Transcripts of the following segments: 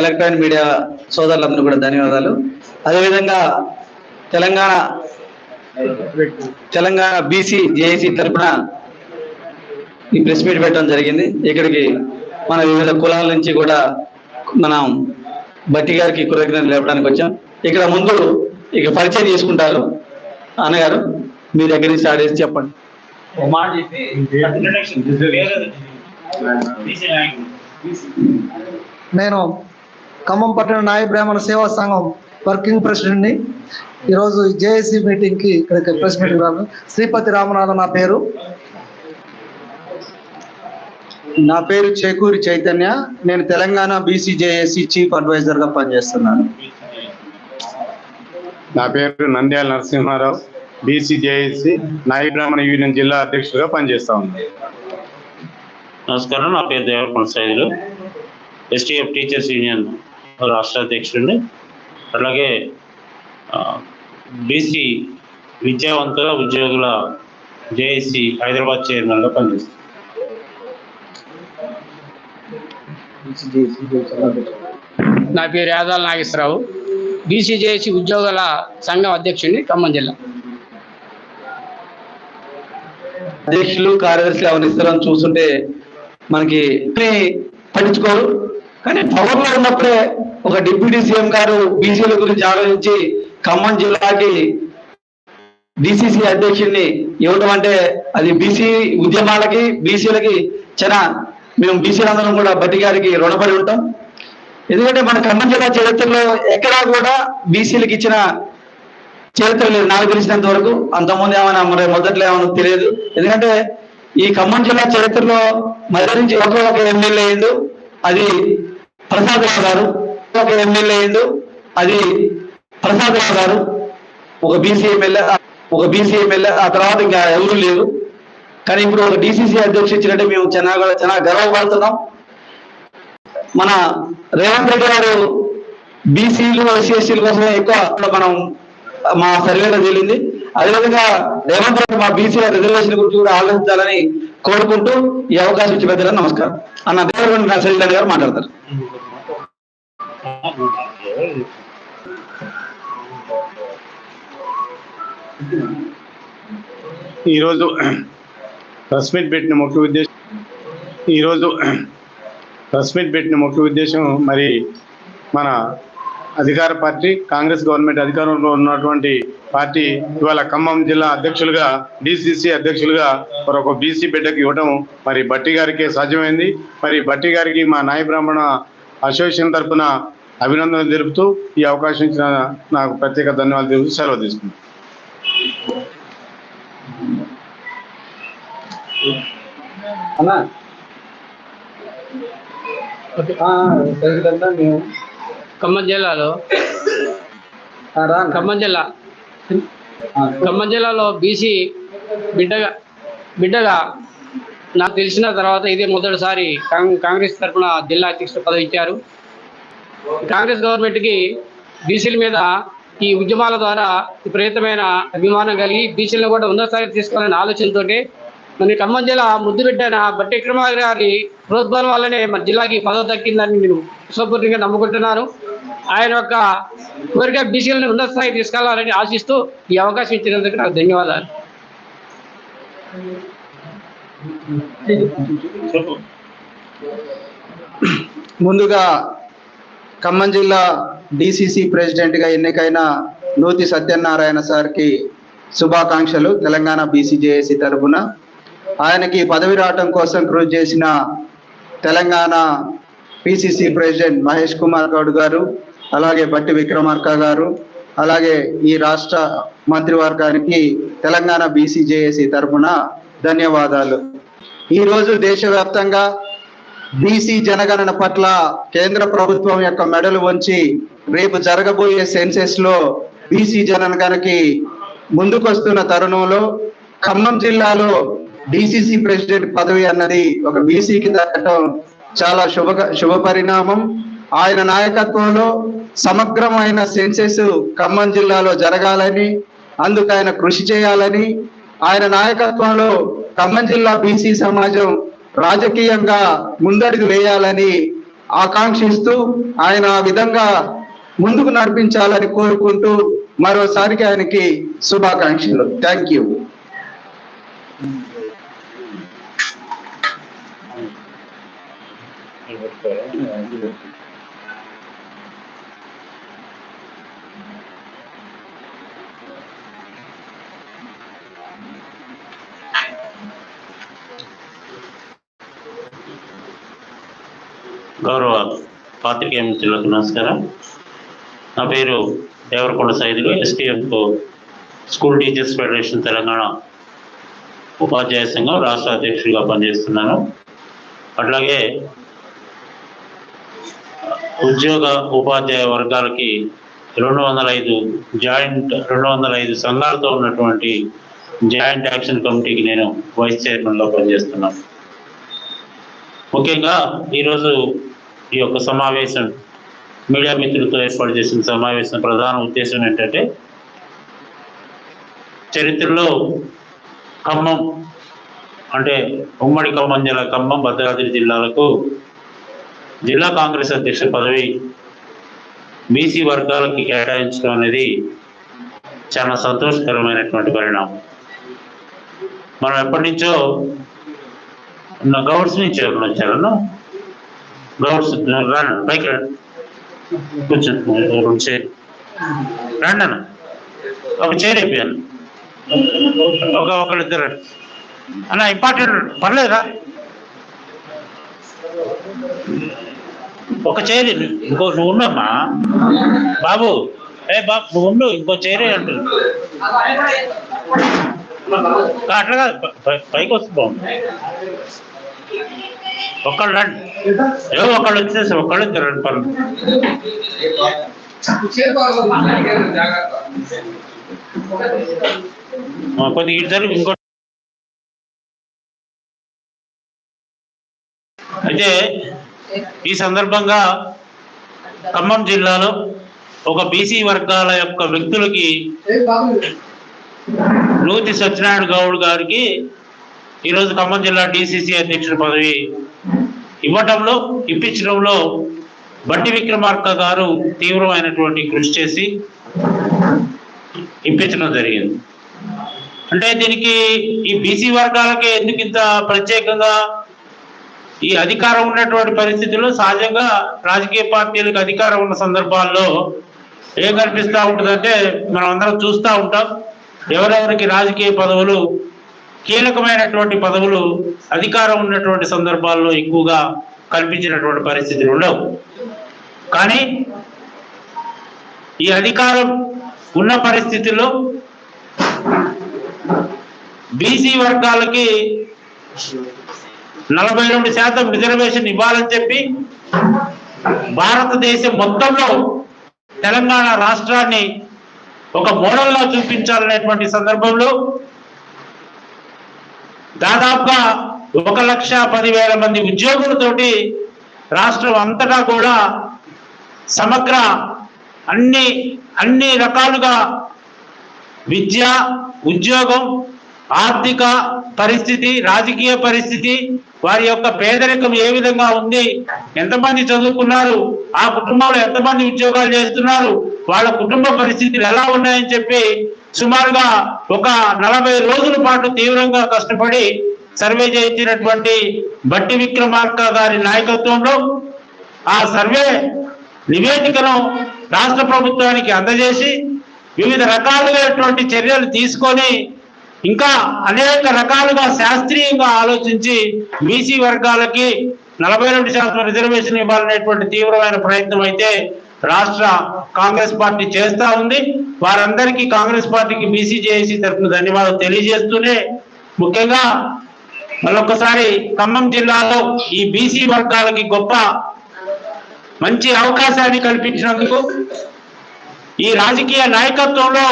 Electronic media సోదరులందరూ కూడా ధన్యవాదాలు. అదేవిధంగా తెలంగాణ తెలంగాణ బీసీ జేఏసీ తరఫున ఈ ప్రెస్ మీట్ పెట్టడం జరిగింది. ఇక్కడికి మన వివిధ కులాల నుంచి కూడా మనం బట్టి గారికి కృతజ్ఞతలు లేపడానికి వచ్చాం. ఇక్కడ ముందు ఇక పరిచయం చేసుకుంటారు అన్నగారు. మీ దగ్గర నుంచి స్టార్ట్ చేసి చెప్పండి. నేను ఖమ్మం పట్టణ నాయ బ్రాహ్మణ సేవా సంఘం వర్కింగ్ ప్రెసిడెంట్ని. ఈరోజు జేఏసీ మీటింగ్కి ఇక్కడికి ప్రెస్ మీటింగ్ రాను శ్రీపతి రామనాథన్ నా పేరు. నా పేరు చేకూరి చైతన్య. నేను తెలంగాణ బీసీజేఏసీ చీఫ్ అడ్వైజర్గా పనిచేస్తున్నాను. నా పేరు నంద్యాల నరసింహారావు. బీసీజేఏసీ నాయ బ్రాహ్మణ యూనియన్ జిల్లా అధ్యక్షుడిగా పనిచేస్తా ఉన్నాను. నమస్కారం. నా పేరు Devarakonda Saidulu. STF teachers union రాష్ట్ర అధ్యక్షుడిని అలాగే బీసీ విద్యావంతుల ఉద్యోగుల జేఏసీ హైదరాబాద్ చైర్మన్గా పనిచేస్తాను నా పేరు యాదాల నాగేశ్వరరావు. బీసీజేసి ఉద్యోగుల సంఘం అధ్యక్షుడిని ఖమ్మం జిల్లా. అధ్యక్షులు కార్యదర్శి అవనిస్తారని చూస్తుంటే మనకి పట్టించుకోరు. కానీ పవర్లో ఉన్నప్పుడే ఒక డిప్యూటీ సీఎం గారు బీసీల గురించి ఆలోచించి ఖమ్మం జిల్లాకి బీసీసీ అధ్యక్షుడిని ఇవ్వడం అంటే అది బీసీ ఉద్యమాలకి బీసీలకి చాలా మేము బీసీలందరం కూడా బట్టి గారికి రుణపడి ఉంటాం. ఎందుకంటే మన ఖమ్మం జిల్లా చరిత్రలో ఎక్కడా కూడా బీసీలకు ఇచ్చిన చరిత్ర లేదు. నాకు తెలిసినంత వరకు అంతకుముందు ఏమైనా మరి మొదట్లో ఏమైనా తెలియదు. ఎందుకంటే ఈ ఖమ్మం జిల్లా చరిత్రలో మొదటి నుంచి ఒక ఒక ఎమ్మెల్యే అయిండు. అది ప్రసాదరావు గారు ఒక ఎమ్మెల్యే అయిండు అది ప్రసాదరావు గారు ఒక బీసీ ఎమ్మెల్యే ఒక బీసీ ఎమ్మెల్యే ఆ తర్వాత ఇంకా ఎవరు లేరు. కానీ ఇప్పుడు ఒక డిసిసి అధ్యక్షుడు ఇచ్చినట్టే మేము చాలా చాలా గర్వపడుతున్నాం మన రేవంత్ రెడ్డి గారు బీసీలు ఎస్సీఎస్సీల కోసమే ఎక్కువ మనం మా సర్వేలో తేలింది. అదేవిధంగా రేవంత్ రెడ్డి మా బీసీ రిజర్వేషన్ గురించి కూడా ఆలోచించాలని కోరుకుంటూ ఈ అవకాశం ఇచ్చి పెద్దలకు నమస్కారం. అన్న దేవరకొండ నరసింహ గారు మాట్లాడతారు. ఈరోజు ప్రెస్ మీట్ పెట్టిన ముఖ్య ఉద్దేశం ఈరోజు ప్రెస్ మీట్ పెట్టిన ముఖ్య ఉద్దేశం మరి మన అధికార పార్టీ కాంగ్రెస్ గవర్నమెంట్ అధికారంలో ఉన్నటువంటి పార్టీ ఇవాళ ఖమ్మం జిల్లా అధ్యక్షులుగా డిసిసి అధ్యక్షులుగా మరి ఒక బీసీ బిడ్డకి ఇవ్వడం మరి బట్టి గారికి సాధ్యమైంది. మరి బట్టి గారికి మా నాయ బ్రాహ్మణ అసోసియేషన్ తరఫున అభినందనలు తెలుపుతూ ఈ అవకాశం ఇచ్చిన నాకు ప్రత్యేక ధన్యవాదాలు తెలుపుతూ సెలవు తీసుకుంటాను అన్నా. మేము ఖమ్మం జిల్లాలో. రా ఖమ్మం జిల్లా. ఖమ్మం జిల్లాలో బీసీ బిడ్డగా బిడ్డగా నాకు తెలిసిన తర్వాత ఇదే మొదటిసారి కాంగ్- కాంగ్రెస్ తరఫున జిల్లా అధ్యక్షుడు పదవి ఇచ్చారు. కాంగ్రెస్ గవర్నమెంట్కి బీసీల మీద ఈ ఉద్యమాల ద్వారా విపరీతమైన అభిమానం కలిగి బీసీలను కూడా ఉన్నత స్థాయికి తీసుకోవాలనే ఆలోచనతో మన ఖమ్మం జిల్లా పెట్టిన బట్టి విక్రమార్క గారి ప్రోద్బలం వల్లనే మన జిల్లాకి పదవి దక్కిందని నేను విశ్వపూర్తిగా నమ్ముకుంటున్నాను. ఆయన యొక్క కోరిక బీసీలను ఉన్నత స్థాయికి తీసుకెళ్ళాలని ఆశిస్తూ ఈ అవకాశం ఇచ్చినందుకు నాకు ధన్యవాదాలు. ముందుగా ఖమ్మం జిల్లా డిసిసి ప్రెసిడెంట్గా ఎన్నికైన నూతి సత్యనారాయణ సార్కి శుభాకాంక్షలు తెలంగాణ బీసీజేఏసీ తరఫున. ఆయనకి పదవి రావటం కోసం కృషి చేసిన తెలంగాణ పిసిసి ప్రెసిడెంట్ మహేష్ కుమార్ గౌడ్ గారు అలాగే బట్టి విక్రమార్క గారు అలాగే ఈ రాష్ట్ర మంత్రివర్గానికి తెలంగాణ బీసీజేఏసీ తరఫున ధన్యవాదాలు. ఈరోజు దేశవ్యాప్తంగా బీసీ జనగణన పట్ల కేంద్ర ప్రభుత్వం యొక్క మెడలు వంచి రేపు జరగబోయే సెన్సెస్లో బీసీ జనగణనకి ముందుకొస్తున్న తరుణంలో ఖమ్మం జిల్లాలో డిసిసి ప్రెసిడెంట్ పదవి అన్నది ఒక బీసీకి దక్కటం చాలా శుభ శుభ పరిణామం. ఆయన నాయకత్వంలో సమగ్రమైన సెన్సెస్ ఖమ్మం జిల్లాలో జరగాలని అందుకు ఆయన కృషి చేయాలని ఆయన నాయకత్వంలో ఖమ్మం జిల్లా బీసీ సమాజం రాజకీయంగా ముందడుగు వేయాలని ఆకాంక్షిస్తూ ఆయన ఆ విధంగా ముందుకు నడిపించాలని కోరుకుంటూ మరోసారికి ఆయనకి శుభాకాంక్షలు. థ్యాంక్ యూ గౌరవ పాత్రికేయ మిత్రులకు నమస్కారం. నా పేరు Devarakonda Saidulu STF school teachers federation Telangana ఉపాధ్యాయ సంఘం రాష్ట్ర అధ్యక్షుడిగా పనిచేస్తున్నాను. అట్లాగే ఉద్యోగ ఉపాధ్యాయ వర్గాలకి రెండు వందల ఐదు జాయింట్ రెండు వందల ఐదు సంఘాలతో ఉన్నటువంటి జాయింట్ యాక్షన్ కమిటీకి నేను వైస్ చైర్మన్గా పనిచేస్తున్నాను. ముఖ్యంగా ఈరోజు ఈ యొక్క సమావేశం మీడియా మిత్రులతో ఏర్పాటు చేసిన సమావేశం ప్రధాన ఉద్దేశం ఏంటంటే చరిత్రలో ఖమ్మం అంటే ఉమ్మడి ఖమ్మం జిల్లా ఖమ్మం భద్రాద్రి జిల్లాలకు జిల్లా కాంగ్రెస్ అధ్యక్ష పదవి బీసీ వర్గాలకి కేటాయించడం అనేది చాలా సంతోషకరమైనటువంటి పరిణామం. మనం ఎప్పటి నుంచో గౌడ్స్ నుంచి ఎవరు వచ్చారన్నా రాను పైకి కూర్చోండి రెండు చైర్ రండి అన్న ఒక చైర్ అయిపోయాను ఒక ఒకళ్ళిద్దరు. అన్న ఇంపార్టెంట్ పర్లేదా. ఒక చైర్ ఇంకో నువ్వు ఉండమ్మా బాబు ఏ బాబు నువ్వు ఉండు ఇంకో చైరే అంటు అట్లా కాదు పైకి వస్తుంది బాగుంది ఒకళ్ళు రండి. ఏదో ఒకళ్ళు వచ్చేసి ఒకళ్ళు ఇద్దరు రండి పనులు కొద్దిగా ఇటు జరిగి ఇంకో అయితే ఈ సందర్భంగా ఖమ్మం జిల్లాలో ఒక బీసీ వర్గాల యొక్క వ్యక్తులకి నూతి సత్యనారాయణ గౌడ్ గారికి ఈరోజు ఖమ్మం జిల్లా డిసిసి అధ్యక్షుడి పదవి ఇవ్వటంలో ఇప్పించడంలో బట్టి విక్రమార్క గారు తీవ్రమైనటువంటి కృషి చేసి ఇప్పించడం జరిగింది. అంటే దీనికి ఈ బీసీ వర్గాలకే ఎందుకు ఇంత ప్రత్యేకంగా ఈ అధికారం ఉన్నటువంటి పరిస్థితుల్లో సహజంగా రాజకీయ పార్టీలకు అధికారం ఉన్న సందర్భాల్లో ఏం కనిపిస్తూ ఉంటుందంటే మనం అందరం చూస్తూ ఉంటాం. ఎవరెవరికి రాజకీయ పదవులు కీలకమైనటువంటి పదవులు అధికారం ఉన్నటువంటి సందర్భాల్లో ఎక్కువగా కల్పించినటువంటి పరిస్థితులు ఉండవు. కానీ ఈ అధికారం ఉన్న పరిస్థితుల్లో బీసీ వర్గాలకి నలభై రెండు శాతం రిజర్వేషన్ ఇవ్వాలని చెప్పి భారతదేశం మొత్తంలో తెలంగాణ రాష్ట్రాన్ని ఒక మోడల్లా చూపించాలనేటువంటి సందర్భంలో దాదాపుగా ఒక లక్ష పదివేల మంది ఉద్యోగులతోటి రాష్ట్రం అంతటా కూడా సమగ్ర అన్ని అన్ని రకాలుగా విద్య ఉద్యోగం ఆర్థిక పరిస్థితి రాజకీయ పరిస్థితి వారి యొక్క పేదరికం ఏ విధంగా ఉంది ఎంతమంది చదువుకున్నారు ఆ కుటుంబంలో ఎంతమంది ఉద్యోగాలు చేస్తున్నారు వాళ్ళ కుటుంబ పరిస్థితులు ఎలా ఉన్నాయని చెప్పి సుమారుగా ఒక నలభై రోజుల పాటు తీవ్రంగా కష్టపడి సర్వే చేయించినటువంటి బట్టి విక్రమార్క గారి నాయకత్వంలో ఆ సర్వే నివేదికను రాష్ట్ర ప్రభుత్వానికి అందజేసి వివిధ రకాలుగాటువంటి చర్యలు తీసుకొని ఇంకా అనేక రకాలుగా శాస్త్రీయంగా ఆలోచించి బీసీ వర్గాలకి నలభై రెండు శాతం రిజర్వేషన్ ఇవ్వాలనేటువంటి తీవ్రమైన ప్రయత్నం అయితే రాష్ట్ర కాంగ్రెస్ పార్టీ చేస్తా ఉంది. వారందరికీ కాంగ్రెస్ పార్టీకి బీసీ జేఏసీ తరఫున ధన్యవాదాలు తెలియజేస్తూనే ముఖ్యంగా మరొకసారి ఖమ్మం జిల్లాలో ఈ బీసీ వర్గాలకి గొప్ప మంచి అవకాశాన్ని కల్పించినందుకు ఈ రాజకీయ నాయకత్వంలో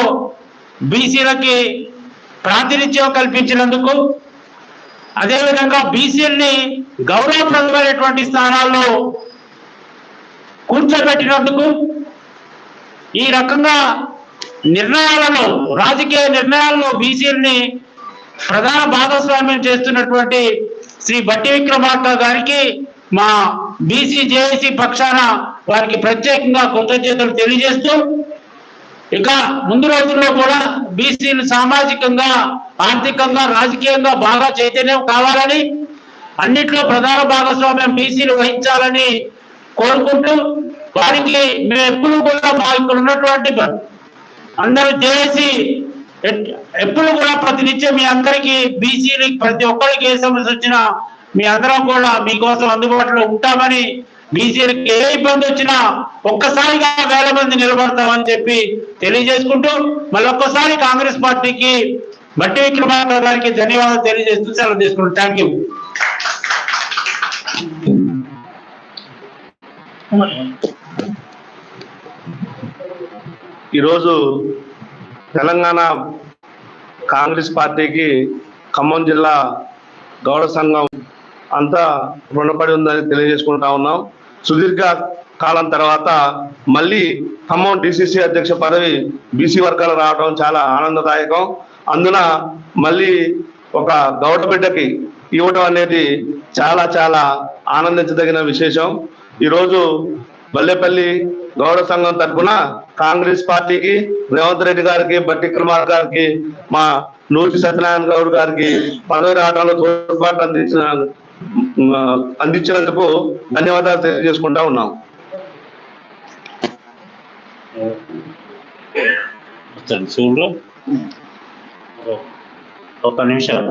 బీసీలకి ప్రాతినిధ్యం కల్పించినందుకు అదేవిధంగా బీసీల్ని గౌరవప్రదమైనటువంటి స్థానాల్లో కూర్చోబెట్టినందుకు ఈ రకంగా నిర్ణయాలలో రాజకీయ నిర్ణయాల్లో బీసీలని ప్రధాన భాగస్వామ్యం చేస్తున్నటువంటి శ్రీ బట్టి విక్రమార్క గారికి మా బీసీ జేఏసీ పక్షాన వారికి ప్రత్యేకంగా కృతజ్ఞతలు తెలియజేస్తూ ఇక ముందు రోజుల్లో కూడా బీసీలు సామాజికంగా ఆర్థికంగా రాజకీయంగా బాగా చైతన్యం కావాలని అన్నిట్లో ప్రధాన భాగస్వామ్యం బీసీలు వహించాలని కోరుకుంటూ వారికి మేము ఎప్పుడు కూడా మా ఇక్కడ ఉన్నటువంటి అందరూ చేసి ఎప్పుడు కూడా ప్రతినిత్యం మీ అందరికీ బీసీ ప్రతి ఒక్కరికి ఏ సమస్య వచ్చినా మీ అందరం కూడా మీకోసం అందుబాటులో ఉంటామని బీసీలకు ఏ ఇబ్బంది వచ్చినా ఒక్కసారిగా వేల మంది నిలబడతామని చెప్పి తెలియజేసుకుంటూ మళ్ళొక్కసారి కాంగ్రెస్ పార్టీకి బట్టి విక్రమార్క గారికి ధన్యవాదాలు తెలియజేస్తూ సెలవు తీసుకుంటాం థ్యాంక్ యూ. ఈరోజు తెలంగాణ కాంగ్రెస్ పార్టీకి ఖమ్మం జిల్లా గౌడ సంఘం అంతా రుణపడి ఉందని తెలియజేసుకుంటా ఉన్నాం. సుదీర్ఘ కాలం తర్వాత మళ్ళీ ఖమ్మం డిసిసి అధ్యక్ష పదవి బీసీ వర్గాలు రావడం చాలా ఆనందదాయకం. అందున మళ్ళీ ఒక గౌడ బిడ్డకి ఇవ్వడం అనేది చాలా చాలా ఆనందించదగిన విశేషం. ఈరోజు బల్లెపల్లి గౌడ సంఘం తరఫున కాంగ్రెస్ పార్టీకి రేవంత్ రెడ్డి గారికి బట్టి కుమార్ గారికి మా నూటి సత్యనారాయణ గౌడ్ గారికి పదవి రావడంలో తోడ్పాటు అందించిన అందించినందుకు ధన్యవాదాలు తెలియజేసుకుంటా ఉన్నాం. చూడు. ఒక నిమిషం.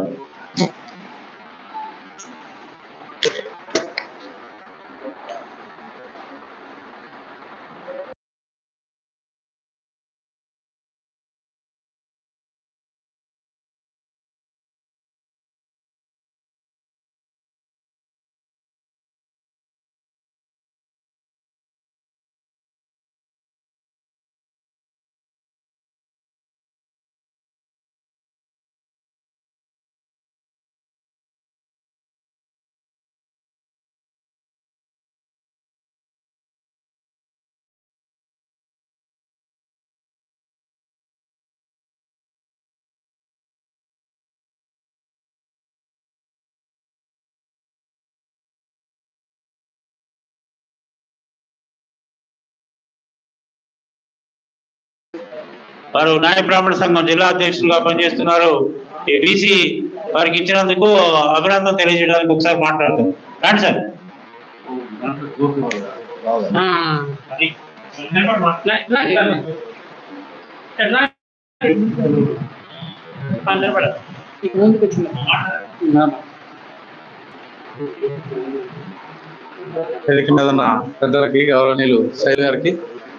వారు న్యాయ బ్రాహ్మణ సంఘం జిల్లా అధ్యక్షులుగా పనిచేస్తున్నారు. ఈ బీసీ వారికి ఇచ్చినందుకు అభినందన తెలియజేయడానికి ఒకసారి మాట్లాడతాం. రండి సార్. పెద్దలకి గౌరవనీయులు శైలి గారికి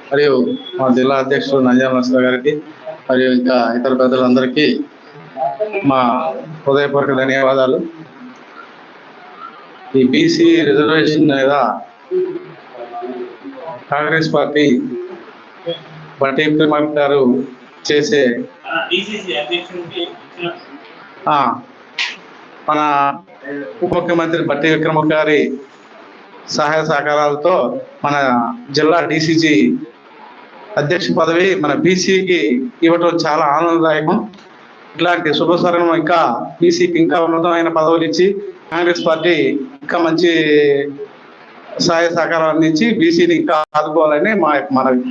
మరియు మా జిల్లా అధ్యక్షుడు నంజామ నరసింహ గారికి మరియు ఇంకా ఇతర పెద్దలందరికీ మా హృదయపూర్వక ధన్యవాదాలు. ఈ బీసీ రిజర్వేషన్ మీద కాంగ్రెస్ పార్టీ బట్టి విక్రమార్క గారు చేసే మన ఉప ముఖ్యమంత్రి బట్టి విక్రమ గారి సహాయ సహకారాలతో మన జిల్లా డిసిజీ అధ్యక్ష పదవి మన బీసీకి ఇవ్వటం చాలా ఆనందదాయకం. ఇట్లాంటి శుభసరణం ఇంకా బీసీకి ఇంకా ఉన్నతమైన పదవులు ఇచ్చి కాంగ్రెస్ పార్టీ ఇంకా మంచి సహాయ సహకారం అందించి బీసీని ఇంకా ఆదుకోవాలని మా యొక్క మనవి.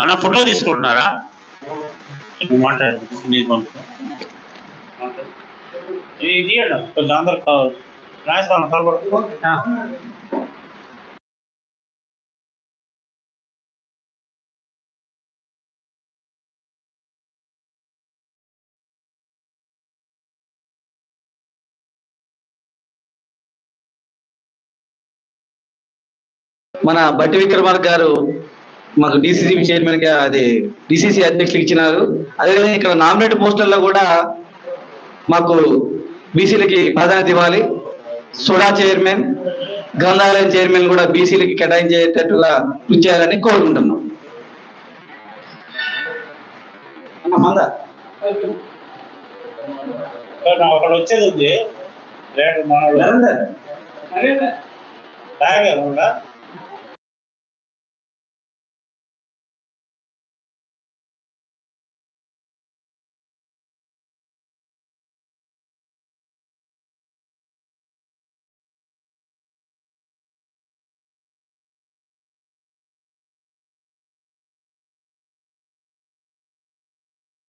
అన్న ఫోటో తీసుకుంటున్నారా? మాట్లాడు నీది పంపు. ఇది తీయండి కొంచెం అందరు కావాలి రాసుకోండి త్వరపడు. మన బట్టి విక్రమార్క గారు మాకు డిసిసి చైర్మన్గా అది డిసిసి అధ్యక్షులు ఇచ్చినారు. అదేవిధంగా ఇక్కడ నామినేట్ పోస్టర్లో కూడా మాకు బీసీలకి ప్రాధాన్యత ఇవ్వాలి. సుడా చైర్మన్ గ్రంథాలయం చైర్మన్ కూడా బీసీలకి కేటాయించేటట్టుగా కృషి చేయాలని కోరుకుంటున్నాం? అక్కడ వచ్చేది ఉంది. రేటు